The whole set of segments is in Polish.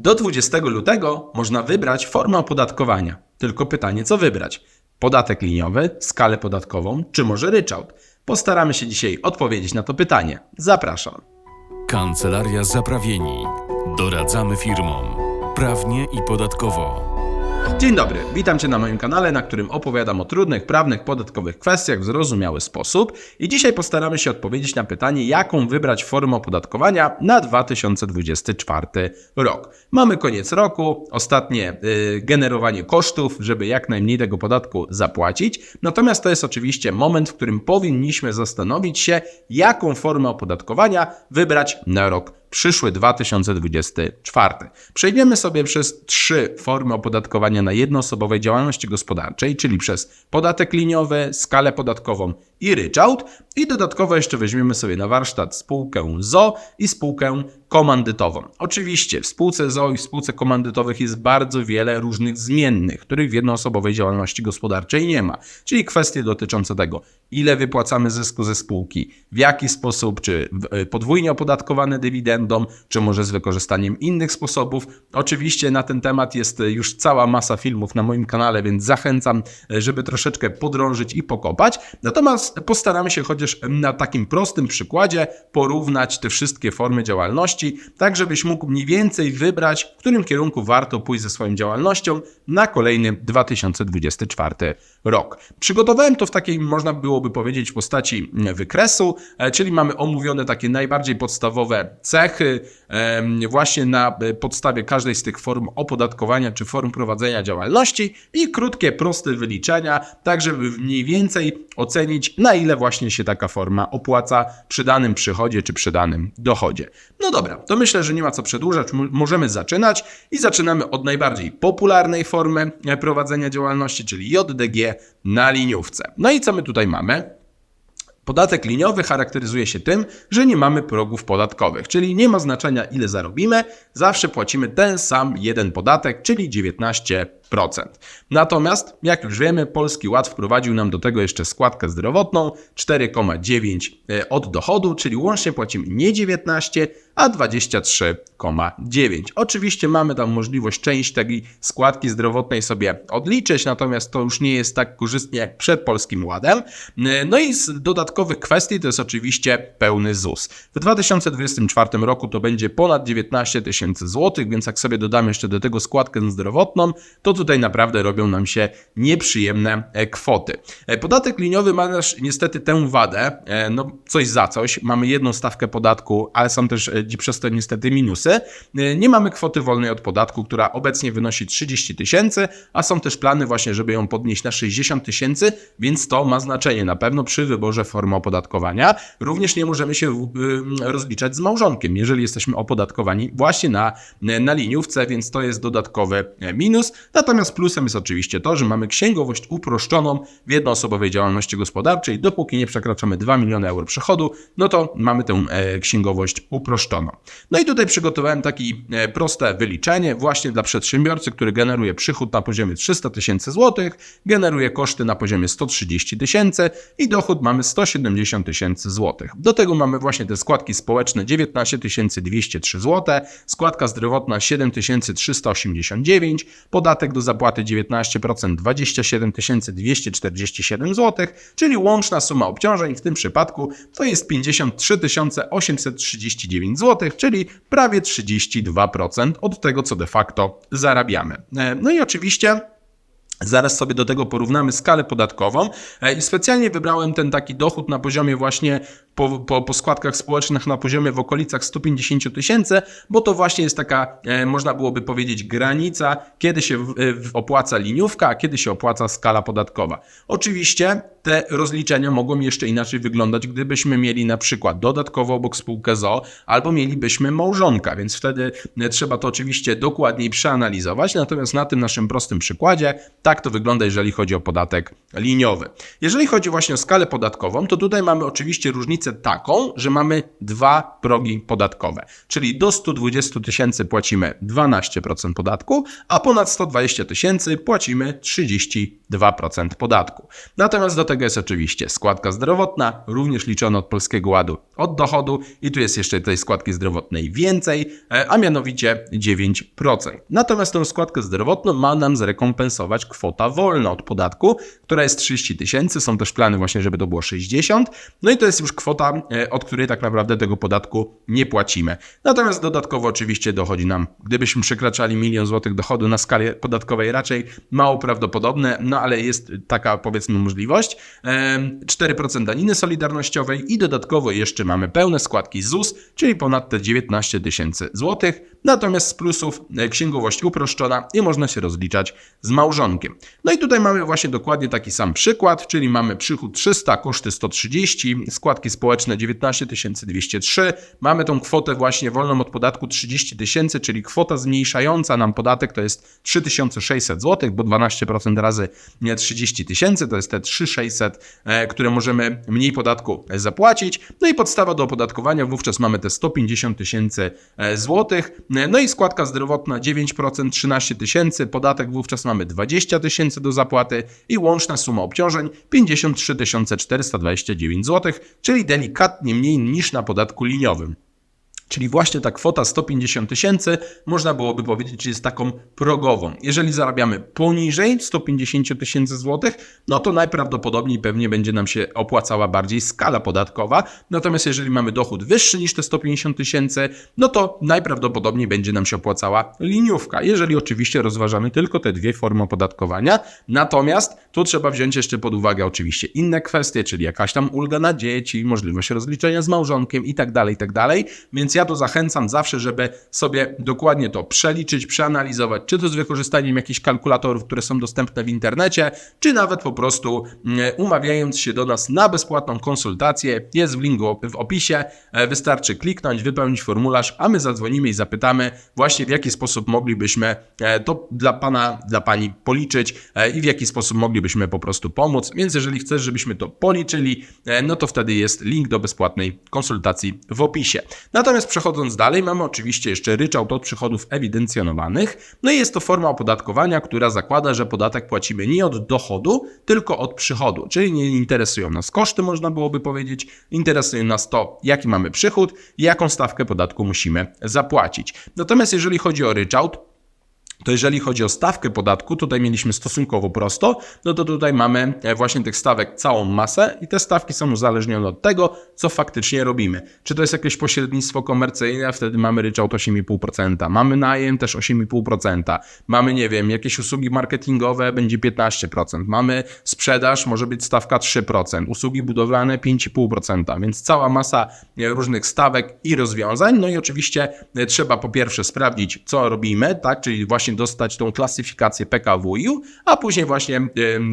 Do 20 lutego można wybrać formę opodatkowania. Tylko pytanie, co wybrać? Podatek liniowy, skalę podatkową, czy może ryczałt? Postaramy się dzisiaj odpowiedzieć na to pytanie. Zapraszam. Kancelaria Zaprawieni. Doradzamy firmom. Prawnie i podatkowo. Dzień dobry, witam Cię na moim kanale, na którym opowiadam o trudnych, prawnych, podatkowych kwestiach w zrozumiały sposób. I dzisiaj postaramy się odpowiedzieć na pytanie, jaką wybrać formę opodatkowania na 2024 rok. Mamy koniec roku, ostatnie y, generowanie kosztów, żeby jak najmniej tego podatku zapłacić. Natomiast to jest oczywiście moment, w którym powinniśmy zastanowić się, jaką formę opodatkowania wybrać na rok przyszły 2024. Przejdziemy sobie przez trzy formy opodatkowania na jednoosobowej działalności gospodarczej, czyli przez podatek liniowy, skalę podatkową i ryczałt i dodatkowo jeszcze weźmiemy sobie na warsztat spółkę ZO i spółkę komandytową. Oczywiście w spółce ZO i w spółce komandytowych jest bardzo wiele różnych zmiennych, których w jednoosobowej działalności gospodarczej nie ma, czyli kwestie dotyczące tego, ile wypłacamy zysku ze spółki, w jaki sposób, czy w- podwójnie opodatkowane dywidendą, czy może z wykorzystaniem innych sposobów. Oczywiście na ten temat jest już cała masa filmów na moim kanale, więc zachęcam, żeby troszeczkę podrążyć i pokopać. Natomiast postaramy się chociaż na takim prostym przykładzie porównać te wszystkie formy działalności, tak żebyś mógł mniej więcej wybrać, w którym kierunku warto pójść ze swoją działalnością na kolejny 2024 rok. Przygotowałem to w takiej, można byłoby powiedzieć, postaci wykresu, e, czyli mamy omówione takie najbardziej podstawowe cechy, właśnie na e, podstawie każdej z tych form opodatkowania czy form prowadzenia działalności i krótkie, proste wyliczenia, tak żeby mniej więcej ocenić, na ile właśnie się taka forma opłaca przy danym przychodzie czy przy danym dochodzie. No dobra, to myślę, że nie ma co przedłużać, możemy zaczynać i zaczynamy od najbardziej popularnej formy e, prowadzenia działalności, czyli JDG na liniówce. No i co my tutaj mamy? Podatek liniowy charakteryzuje się tym, że nie mamy progów podatkowych, czyli nie ma znaczenia ile zarobimy, zawsze płacimy ten sam jeden podatek, czyli 19%. Natomiast, jak już wiemy, Polski Ład wprowadził nam do tego jeszcze składkę zdrowotną 4,9 e, od dochodu, czyli łącznie płacimy nie 19, a 23,9. Oczywiście mamy tam możliwość część tej składki zdrowotnej sobie odliczyć, natomiast to już nie jest tak korzystnie jak przed Polskim Ładem. No i z dodatkowych kwestii to jest oczywiście pełny ZUS. W 2024 roku to będzie ponad 19 tysięcy złotych, więc jak sobie dodamy jeszcze do tego składkę zdrowotną, to tutaj naprawdę robią nam się nieprzyjemne e, kwoty. E, Podatek liniowy ma też niestety tę wadę, e, no coś za coś. Mamy jedną stawkę podatku, ale są też przez to niestety minusy. Nie mamy kwoty wolnej od podatku, która obecnie wynosi 30 tysięcy, a są też plany właśnie, żeby ją podnieść na 60 tysięcy, więc to ma znaczenie na pewno przy wyborze formy opodatkowania. Również nie możemy się y, rozliczać z małżonkiem, jeżeli jesteśmy opodatkowani właśnie na, na liniówce, więc to jest dodatkowy minus. Natomiast plusem jest oczywiście to, że mamy księgowość uproszczoną w jednoosobowej działalności gospodarczej. Dopóki nie przekraczamy 2 miliony euro przychodu, no to mamy tę e, księgowość uproszczoną. No i tutaj przygotowałem takie e, proste wyliczenie właśnie dla przedsiębiorcy, który generuje przychód na poziomie 300 tysięcy złotych, generuje koszty na poziomie 130 tysięcy i dochód mamy 170 tysięcy złotych. Do tego mamy właśnie te składki społeczne 19 203 zł, składka zdrowotna 7 389, podatek do zapłaty 19% 27 247 zł, czyli łączna suma obciążeń w tym przypadku to jest 53 839 zł, czyli prawie 32% od tego, co de facto zarabiamy. E, No i oczywiście Zaraz sobie do tego porównamy skalę podatkową E, i specjalnie wybrałem ten taki dochód na poziomie właśnie po, po, po składkach społecznych na poziomie w okolicach 150 tysięcy, bo to właśnie jest taka, e, można byłoby powiedzieć, granica, kiedy się e, opłaca liniówka, a kiedy się opłaca skala podatkowa. Oczywiście te rozliczenia mogą jeszcze inaczej wyglądać, gdybyśmy mieli na przykład dodatkowo obok spółkę ZO, albo mielibyśmy małżonka, więc wtedy e, trzeba to oczywiście dokładniej przeanalizować, natomiast na tym naszym prostym przykładzie tak to wygląda, jeżeli chodzi o podatek liniowy. Jeżeli chodzi właśnie o skalę podatkową, to tutaj mamy oczywiście różnicę taką, że mamy dwa progi podatkowe, czyli do 120 tysięcy płacimy 12% podatku, a ponad 120 tysięcy płacimy 30%. 2% podatku. Natomiast do tego jest oczywiście składka zdrowotna, również liczona od Polskiego Ładu od dochodu i tu jest jeszcze tej składki zdrowotnej więcej, e, a mianowicie 9%. Natomiast tą składkę zdrowotną ma nam zrekompensować kwota wolna od podatku, która jest 30 tysięcy, są też plany właśnie, żeby to było 60, no i to jest już kwota, e, od której tak naprawdę tego podatku nie płacimy. Natomiast dodatkowo oczywiście dochodzi nam, gdybyśmy przekraczali milion złotych dochodu na skali podatkowej raczej mało prawdopodobne, no ale jest taka powiedzmy możliwość. Em, 4% daniny solidarnościowej i dodatkowo jeszcze mamy pełne składki ZUS, czyli ponad te 19 tysięcy złotych. Natomiast z plusów e, księgowość uproszczona i można się rozliczać z małżonkiem. No i tutaj mamy właśnie dokładnie taki sam przykład, czyli mamy przychód 300, koszty 130, składki społeczne 19 203. Mamy tą kwotę właśnie wolną od podatku 30 tysięcy, czyli kwota zmniejszająca nam podatek to jest 3600 zł, bo 12% razy 30 tysięcy to jest te 3600, e, które możemy mniej podatku zapłacić. No i podstawa do opodatkowania wówczas mamy te 150 tysięcy e, złotych. E, No i składka zdrowotna 9%, 13 tysięcy, podatek wówczas mamy 20 tysięcy do zapłaty i łączna suma obciążeń 53 429 zł, czyli delikatnie mniej niż na podatku liniowym. Czyli właśnie ta kwota 150 tysięcy, można byłoby powiedzieć, że jest taką progową. Jeżeli zarabiamy poniżej 150 tysięcy złotych, no to najprawdopodobniej pewnie będzie nam się opłacała bardziej skala podatkowa. Natomiast jeżeli mamy dochód wyższy niż te 150 tysięcy, no to najprawdopodobniej będzie nam się opłacała liniówka. Jeżeli oczywiście rozważamy tylko te dwie formy opodatkowania. Natomiast tu trzeba wziąć jeszcze pod uwagę oczywiście inne kwestie, czyli jakaś tam ulga na dzieci, możliwość rozliczenia z małżonkiem i tak dalej, i tak dalej. Więc ja to zachęcam zawsze, żeby sobie dokładnie to przeliczyć, przeanalizować, czy to z wykorzystaniem jakichś kalkulatorów, które są dostępne w internecie, czy nawet po prostu mm, umawiając się do nas na bezpłatną konsultację. Jest w linku w opisie. E, Wystarczy kliknąć, wypełnić formularz, a my zadzwonimy i zapytamy właśnie w jaki sposób moglibyśmy e, to dla Pana, dla Pani policzyć e, i w jaki sposób moglibyśmy po prostu pomóc. Więc jeżeli chcesz, żebyśmy to policzyli, no to wtedy jest link do bezpłatnej konsultacji w opisie. Natomiast przechodząc dalej, mamy oczywiście jeszcze ryczałt od przychodów ewidencjonowanych. No i jest to forma opodatkowania, która zakłada, że podatek płacimy nie od dochodu, tylko od przychodu. Czyli nie interesują nas koszty, można byłoby powiedzieć, interesuje nas to, jaki mamy przychód i jaką stawkę podatku musimy zapłacić. Natomiast jeżeli chodzi o ryczałt, to jeżeli chodzi o stawkę podatku, tutaj mieliśmy stosunkowo prosto, no to tutaj mamy e, właśnie tych stawek całą masę i te stawki są uzależnione od tego, co faktycznie robimy. Czy to jest jakieś pośrednictwo komercyjne, wtedy mamy ryczałt 8,5%, mamy najem też 8,5%, mamy, nie wiem, jakieś usługi marketingowe, będzie 15%, mamy sprzedaż, może być stawka 3%, usługi budowlane 5,5%, więc cała masa e, różnych stawek i rozwiązań, no i oczywiście e, trzeba po pierwsze sprawdzić, co robimy, tak, czyli właśnie dostać tą klasyfikację PKWiU, a później właśnie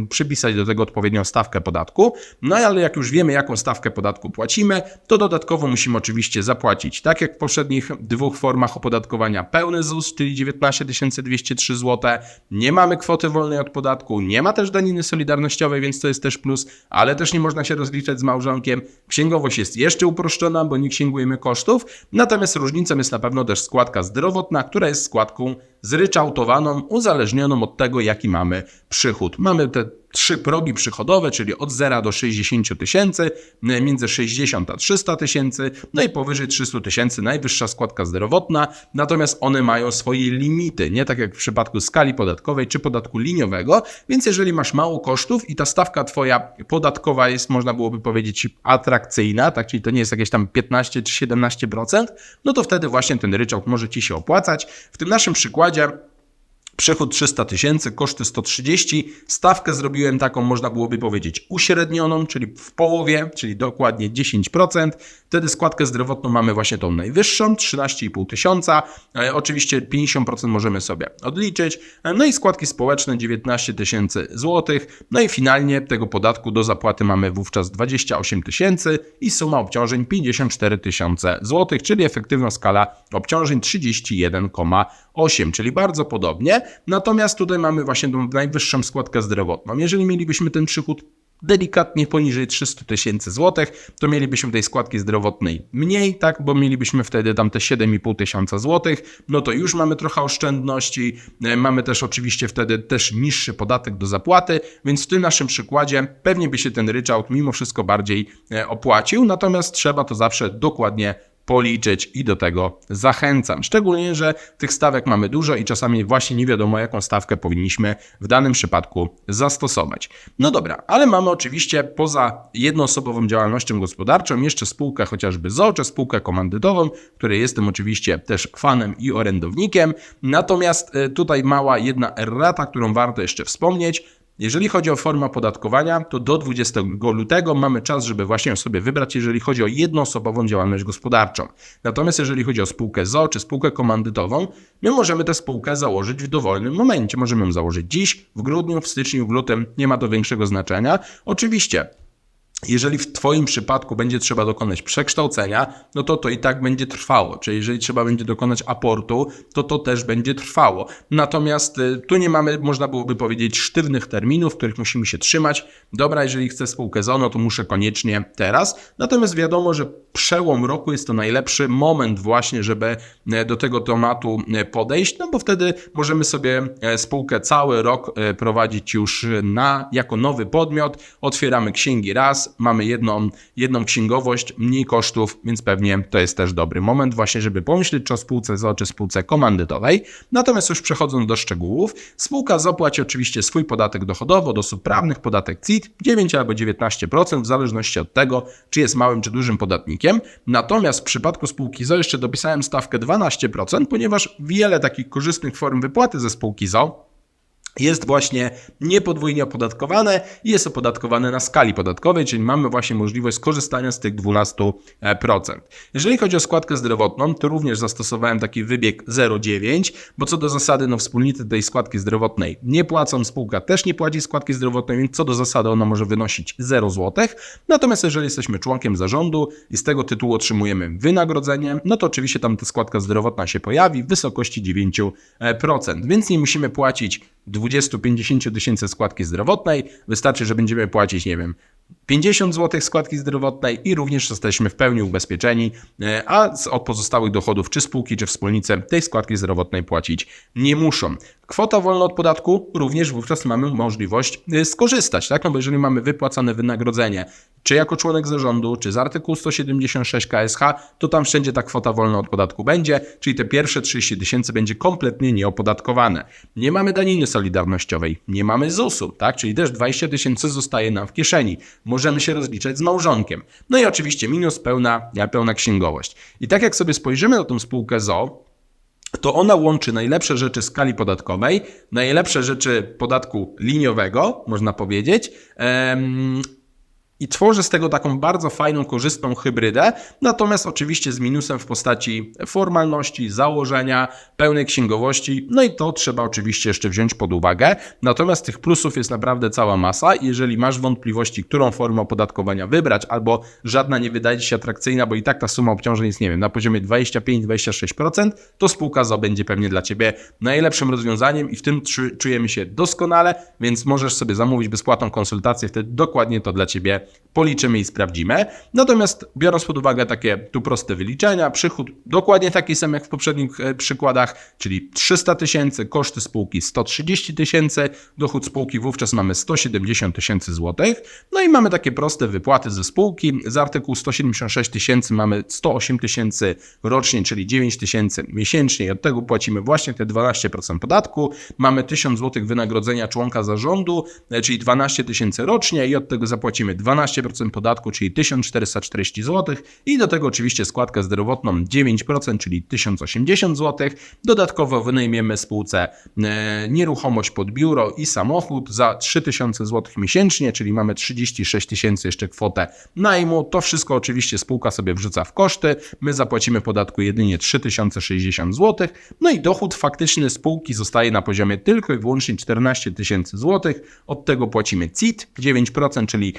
przypisać do tego odpowiednią stawkę podatku. No ale jak już wiemy, jaką stawkę podatku płacimy, to dodatkowo musimy oczywiście zapłacić, tak jak w poprzednich dwóch formach opodatkowania, pełny ZUS, czyli 19 203 zł. Nie mamy kwoty wolnej od podatku, nie ma też daniny solidarnościowej, więc to jest też plus, ale też nie można się rozliczać z małżonkiem. Księgowość jest jeszcze uproszczona, bo nie księgujemy kosztów. Natomiast różnicą jest na pewno też składka zdrowotna, która jest składką zryczałtowaną, uzależnioną od tego, jaki mamy przychód. Mamy te trzy progi przychodowe, czyli od 0 do 60 tysięcy, między 60 a 300 tysięcy, no i powyżej 300 tysięcy najwyższa składka zdrowotna, natomiast one mają swoje limity, nie tak jak w przypadku skali podatkowej czy podatku liniowego, więc jeżeli masz mało kosztów i ta stawka twoja podatkowa jest, można byłoby powiedzieć, atrakcyjna, tak, czyli to nie jest jakieś tam 15 czy 17%, no to wtedy właśnie ten ryczałt może ci się opłacać. W tym naszym przykładzie Przychód 300 tysięcy, koszty 130. Stawkę zrobiłem taką, można byłoby powiedzieć, uśrednioną, czyli w połowie, czyli dokładnie 10%. Wtedy składkę zdrowotną mamy właśnie tą najwyższą, 13,5 tysiąca. E, oczywiście 50% możemy sobie odliczyć. E, no i składki społeczne 19 tysięcy złotych. No i finalnie tego podatku do zapłaty mamy wówczas 28 tysięcy i suma obciążeń 54 tysiące złotych, czyli efektywna skala obciążeń 31,8, czyli bardzo podobnie. Natomiast tutaj mamy właśnie tą najwyższą składkę zdrowotną. Jeżeli mielibyśmy ten przychód delikatnie poniżej 300 tysięcy złotych, to mielibyśmy tej składki zdrowotnej mniej, tak, bo mielibyśmy wtedy tam te 7,5 tysiąca złotych, no to już mamy trochę oszczędności, e, mamy też oczywiście wtedy też niższy podatek do zapłaty, więc w tym naszym przykładzie pewnie by się ten ryczałt mimo wszystko bardziej e, opłacił, natomiast trzeba to zawsze dokładnie policzyć i do tego zachęcam. Szczególnie, że tych stawek mamy dużo i czasami właśnie nie wiadomo, jaką stawkę powinniśmy w danym przypadku zastosować. No dobra, ale mamy oczywiście poza jednoosobową działalnością gospodarczą jeszcze spółkę chociażby ZOO, czy spółkę komandytową, której jestem oczywiście też fanem i orędownikiem. Natomiast e, tutaj mała jedna errata, którą warto jeszcze wspomnieć. Jeżeli chodzi o formę opodatkowania, to do 20 lutego mamy czas, żeby właśnie sobie wybrać, jeżeli chodzi o jednoosobową działalność gospodarczą. Natomiast jeżeli chodzi o spółkę ZO czy spółkę komandytową, my możemy tę spółkę założyć w dowolnym momencie. Możemy ją założyć dziś, w grudniu, w styczniu, w lutym, nie ma to większego znaczenia. Oczywiście jeżeli w Twoim przypadku będzie trzeba dokonać przekształcenia, no to to i tak będzie trwało. Czyli jeżeli trzeba będzie dokonać aportu, to to też będzie trwało. Natomiast y, tu nie mamy, można byłoby powiedzieć, sztywnych terminów, których musimy się trzymać. Dobra, jeżeli chcę spółkę ZONO, to muszę koniecznie teraz. Natomiast wiadomo, że przełom roku jest to najlepszy moment właśnie, żeby e, do tego tematu e, podejść, no bo wtedy możemy sobie e, spółkę cały rok prowadzić już na, jako nowy podmiot. Otwieramy księgi raz, mamy jedną, jedną księgowość, mniej kosztów, więc pewnie to jest też dobry moment właśnie, żeby pomyśleć czy o spółce ZO, czy spółce komandytowej. Natomiast już przechodząc do szczegółów, spółka zapłaci oczywiście swój podatek dochodowy od osób prawnych, podatek CIT 9 albo 19% w zależności od tego, czy jest małym czy dużym podatnikiem. Natomiast w przypadku spółki ZO jeszcze dopisałem stawkę 12%, ponieważ wiele takich korzystnych form wypłaty ze spółki ZO jest właśnie niepodwójnie opodatkowane i jest opodatkowane na skali podatkowej, czyli mamy właśnie możliwość skorzystania z tych 12%. Jeżeli chodzi o składkę zdrowotną, to również zastosowałem taki wybieg 0,9, bo co do zasady, no wspólnicy tej składki zdrowotnej nie płacą, spółka też nie płaci składki zdrowotnej, więc co do zasady ona może wynosić 0 zł. Natomiast jeżeli jesteśmy członkiem zarządu i z tego tytułu otrzymujemy wynagrodzenie, no to oczywiście tam ta składka zdrowotna się pojawi w wysokości 9%, więc nie musimy płacić 20-50 tysięcy składki zdrowotnej. Wystarczy, że będziemy płacić, nie wiem, 50 zł składki zdrowotnej i również jesteśmy w pełni ubezpieczeni, e, a od pozostałych dochodów czy spółki, czy wspólnice tej składki zdrowotnej płacić nie muszą. Kwota wolna od podatku również wówczas mamy możliwość e, skorzystać, tak? No bo jeżeli mamy wypłacane wynagrodzenie, czy jako członek zarządu, czy z artykułu 176 KSH, to tam wszędzie ta kwota wolna od podatku będzie, czyli te pierwsze 30 tysięcy będzie kompletnie nieopodatkowane. Nie mamy daniny solidarnościowej, nie mamy ZUS-u, tak? Czyli też 20 tysięcy zostaje nam w kieszeni. Możemy się rozliczać z małżonkiem. No i oczywiście minus pełna, pełna księgowość. I tak jak sobie spojrzymy na tą spółkę ZO, to ona łączy najlepsze rzeczy skali podatkowej, najlepsze rzeczy podatku liniowego, można powiedzieć, i tworzy z tego taką bardzo fajną, korzystną hybrydę, natomiast oczywiście z minusem w postaci formalności, założenia, pełnej księgowości, no i to trzeba oczywiście jeszcze wziąć pod uwagę. Natomiast tych plusów jest naprawdę cała masa. Jeżeli masz wątpliwości, którą formę opodatkowania wybrać, albo żadna nie wydaje ci się atrakcyjna, bo i tak ta suma obciążeń jest, nie wiem, na poziomie 25-26%, to spółka ZO będzie pewnie dla Ciebie najlepszym rozwiązaniem i w tym czu- czujemy się doskonale, więc możesz sobie zamówić bezpłatną konsultację, wtedy dokładnie to dla Ciebie policzymy i sprawdzimy. Natomiast biorąc pod uwagę takie tu proste wyliczenia, przychód dokładnie taki sam jak w poprzednich e, przykładach, czyli 300 tysięcy, koszty spółki 130 tysięcy, dochód spółki wówczas mamy 170 tysięcy złotych, no i mamy takie proste wypłaty ze spółki, z artykułu 176 tysięcy mamy 108 tysięcy rocznie, czyli 9 tysięcy miesięcznie i od tego płacimy właśnie te 12% podatku, mamy 1000 złotych wynagrodzenia członka zarządu, e, czyli 12 tysięcy rocznie i od tego zapłacimy 12% podatku, czyli 1440 zł i do tego oczywiście składkę zdrowotną 9%, czyli 1080 zł. Dodatkowo wynajmiemy spółce e, nieruchomość pod biuro i samochód za 3000 zł miesięcznie, czyli mamy 36 tysięcy jeszcze kwotę najmu. To wszystko oczywiście spółka sobie wrzuca w koszty. My zapłacimy podatku jedynie 3060 zł. No i dochód faktyczny spółki zostaje na poziomie tylko i wyłącznie 14 tysięcy złotych. Od tego płacimy CIT 9%, czyli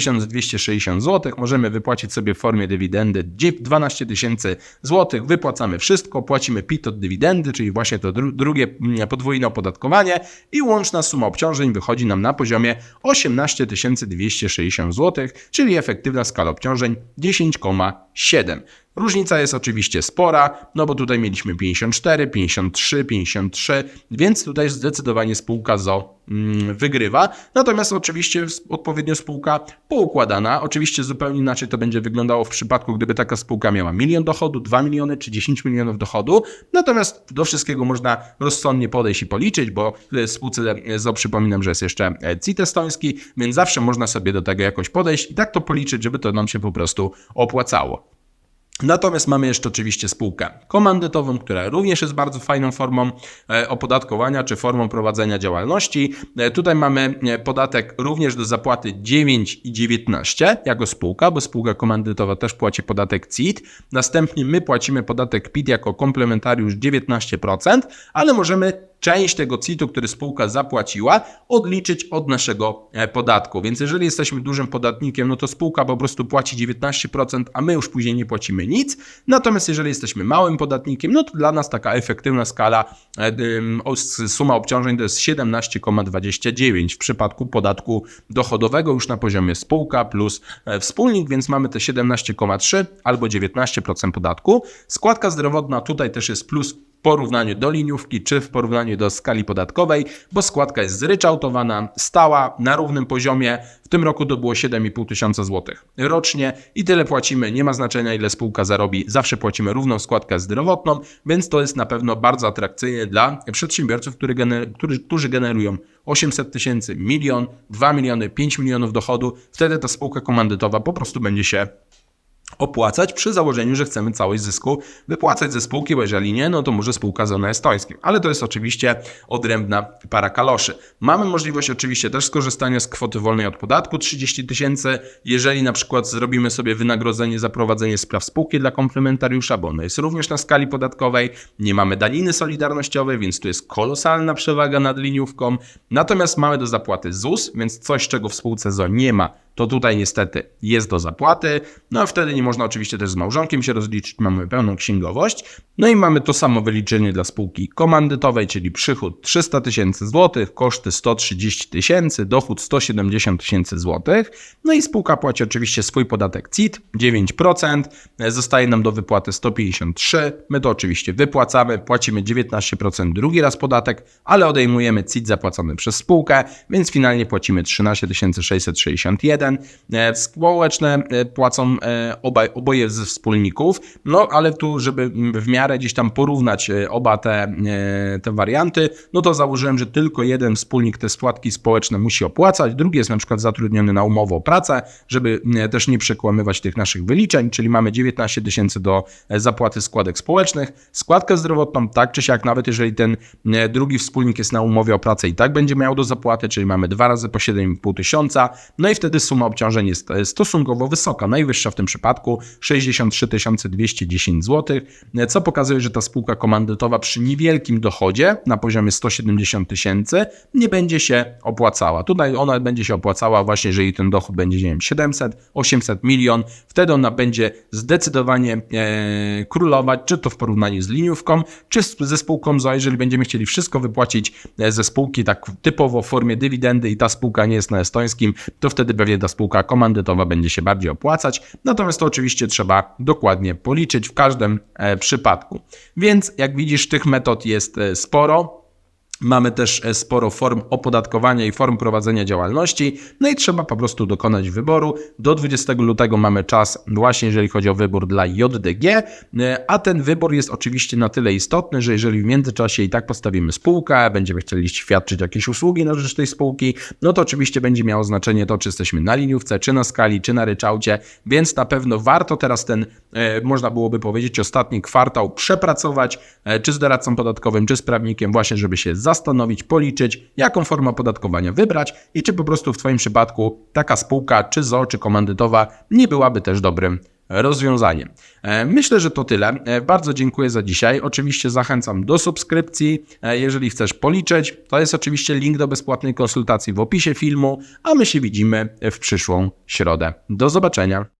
1260 zł. Możemy wypłacić sobie w formie dywidendy 12 tysięcy zł. Wypłacamy wszystko, płacimy PIT od dywidendy, czyli właśnie to dru drugie podwójne opodatkowanie i łączna suma obciążeń wychodzi nam na poziomie 18 260 zł, czyli efektywna skala obciążeń 10,7. Różnica jest oczywiście spora, no bo tutaj mieliśmy 54, 53, 53, więc tutaj zdecydowanie spółka ZO mm, wygrywa. Natomiast oczywiście odpowiednio spółka poukładana, oczywiście zupełnie inaczej to będzie wyglądało w przypadku, gdyby taka spółka miała milion dochodu, 2 miliony czy 10 milionów dochodu. Natomiast do wszystkiego można rozsądnie podejść i policzyć, bo w spółce ZO przypominam, że jest jeszcze e, CIT estoński, więc zawsze można sobie do tego jakoś podejść i tak to policzyć, żeby to nam się po prostu opłacało. Natomiast mamy jeszcze oczywiście spółkę komandytową, która również jest bardzo fajną formą e, opodatkowania czy formą prowadzenia działalności. E, Tutaj mamy e, podatek również do zapłaty 9 i 19 jako spółka, bo spółka komandytowa też płaci podatek CIT. Następnie my płacimy podatek PIT jako komplementariusz 19%, ale możemy część tego CIT-u, który spółka zapłaciła, odliczyć od naszego e, podatku. Więc jeżeli jesteśmy dużym podatnikiem, no to spółka po prostu płaci 19%, a my już później nie płacimy nic. Natomiast jeżeli jesteśmy małym podatnikiem, no to dla nas taka efektywna skala, e, suma obciążeń to jest 17,29 w przypadku podatku dochodowego już na poziomie spółka plus e, wspólnik, więc mamy te 17,3 albo 19% podatku. Składka zdrowotna tutaj też jest plus porównaniu do liniówki czy w porównaniu do skali podatkowej, bo składka jest zryczałtowana, stała na równym poziomie. W tym roku to było 7,5 tysiąca złotych rocznie i tyle płacimy. Nie ma znaczenia ile spółka zarobi, zawsze płacimy równą składkę zdrowotną, więc to jest na pewno bardzo atrakcyjne dla przedsiębiorców, którzy, gener- którzy, generują 800 tysięcy, milion, 2 miliony, 5 milionów dochodu. Wtedy ta spółka komandytowa po prostu będzie się opłacać przy założeniu, że chcemy całość zysku wypłacać ze spółki, bo jeżeli nie, no to może spółka z estońskim. Ale to jest oczywiście odrębna para kaloszy. Mamy możliwość oczywiście też skorzystania z kwoty wolnej od podatku 30 tysięcy, jeżeli na przykład zrobimy sobie wynagrodzenie za prowadzenie spraw spółki dla komplementariusza, bo ono jest również na skali podatkowej, nie mamy daniny solidarnościowej, więc tu jest kolosalna przewaga nad liniówką, natomiast mamy do zapłaty ZUS, więc coś, czego w spółce ZO nie ma, to tutaj niestety jest do zapłaty. No a wtedy nie można oczywiście też z małżonkiem się rozliczyć, mamy pełną księgowość. No i mamy to samo wyliczenie dla spółki komandytowej, czyli przychód 300 tysięcy złotych, koszty 130 tysięcy, dochód 170 tysięcy złotych. No i spółka płaci oczywiście swój podatek CIT 9%, e, zostaje nam do wypłaty 153. My to oczywiście wypłacamy, płacimy 19% drugi raz podatek, ale odejmujemy CIT zapłacony przez spółkę, więc finalnie płacimy 13 661. E, Społeczne e, płacą e, obaj, oboje ze wspólników, no ale tu, żeby w miarę gdzieś tam porównać oba te, te warianty, no to założyłem, że tylko jeden wspólnik te składki społeczne musi opłacać, drugi jest na przykład zatrudniony na umowę o pracę, żeby też nie przekłamywać tych naszych wyliczeń, czyli mamy 19 tysięcy do zapłaty składek społecznych, składkę zdrowotną tak czy siak, nawet jeżeli ten drugi wspólnik jest na umowie o pracę i tak będzie miał do zapłaty, czyli mamy dwa razy po 7,5 tysiąca, no i wtedy suma obciążeń jest e, stosunkowo wysoka, najwyższa w tym przypadku 63 210 zł, co pokazuje, że ta spółka komandytowa przy niewielkim dochodzie na poziomie 170 tysięcy nie będzie się opłacała. Tutaj ona będzie się opłacała właśnie, jeżeli ten dochód będzie, nie wiem, 700, 800, milion, wtedy ona będzie zdecydowanie e, królować, czy to w porównaniu z liniówką, czy ze spółką ZO, jeżeli będziemy chcieli wszystko wypłacić e, ze spółki tak typowo w formie dywidendy i ta spółka nie jest na estońskim, to wtedy pewnie ta spółka komandytowa będzie się bardziej opłacać. Natomiast to oczywiście trzeba dokładnie policzyć w każdym e, przypadku. Więc jak widzisz, tych metod jest e, sporo. Mamy też e, sporo form opodatkowania i form prowadzenia działalności, no i trzeba po prostu dokonać wyboru. Do 20 lutego mamy czas właśnie jeżeli chodzi o wybór dla JDG, e, a ten wybór jest oczywiście na tyle istotny, że jeżeli w międzyczasie i tak postawimy spółkę, będziemy chcieli świadczyć jakieś usługi na rzecz tej spółki, no to oczywiście będzie miało znaczenie to, czy jesteśmy na liniówce, czy na skali, czy na ryczałcie, więc na pewno warto teraz ten, e, można byłoby powiedzieć, ostatni kwartał przepracować, czy z doradcą podatkowym, czy z prawnikiem, właśnie żeby się zastanowić, policzyć, jaką formę opodatkowania wybrać i czy po prostu w Twoim przypadku taka spółka, czy ZO, czy komandytowa nie byłaby też dobrym rozwiązaniem. E, Myślę, że to tyle. E, Bardzo dziękuję za dzisiaj. Oczywiście zachęcam do subskrypcji. E, Jeżeli chcesz policzyć, to jest oczywiście link do bezpłatnej konsultacji w opisie filmu, a my się widzimy w przyszłą środę. Do zobaczenia.